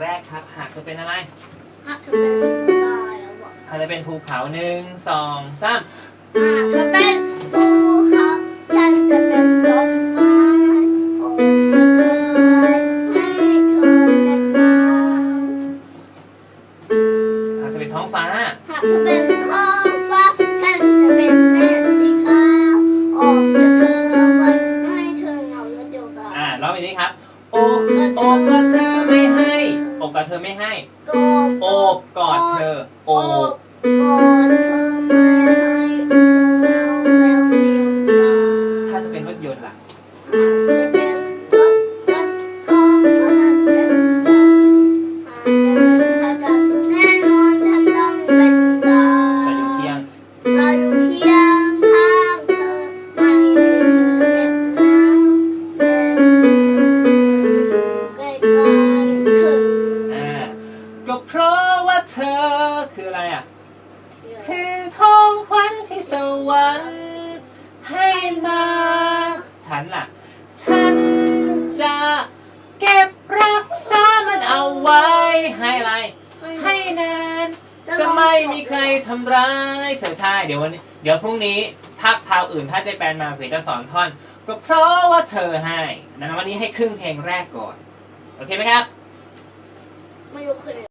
แรกครับหากเธอเป็นอะไรหากเธอเป็นตายแล้วบอกหากเธอเป็นภูเขาหนึ่งสองสามหากเธอเป็นภูเขาฉันจะเป็นต้นไม้โอ้เธอให้เธอเล่นน้หากเธอเป็นท้องฟ้าำหากเธอเป็นท้องฟ้าฉันจะเป็นเมฆสีขาวโอ้เธอไว้ไม่ให้เธอเหงาและเดียวดาย อ่าร้องแบบนี้ครับ โอบโอบกอดเธอ ไม่ให้กโอบกอดเธอ โอโอบบกอดเธอไม่ให้เธอเหงาแล้วเดียวดายถ้าจะเป็นรถยนต์ล่ะ จะเป็น เพราะว่าเธอคืออะไรอะ คือทองขวัญที่สวรรค์ให้มา ฉันล่ะ ฉันจะเก็บรักษามันเอาไว้ให้อะไร ให้นาน จะไม่มีใครทำร้ายเธอใช่เดี๋ยววันนี้ เดี๋ยวพรุ่งนี้ถ้าคราวอื่นถ้าเจแปนมาเผื่อจะสอนท่อน ก็เพราะว่าเธอให้นั้นวันนี้ให้ครึ่งเพลงแรกก่อน โอเคไหมครับ ไม่รู้เค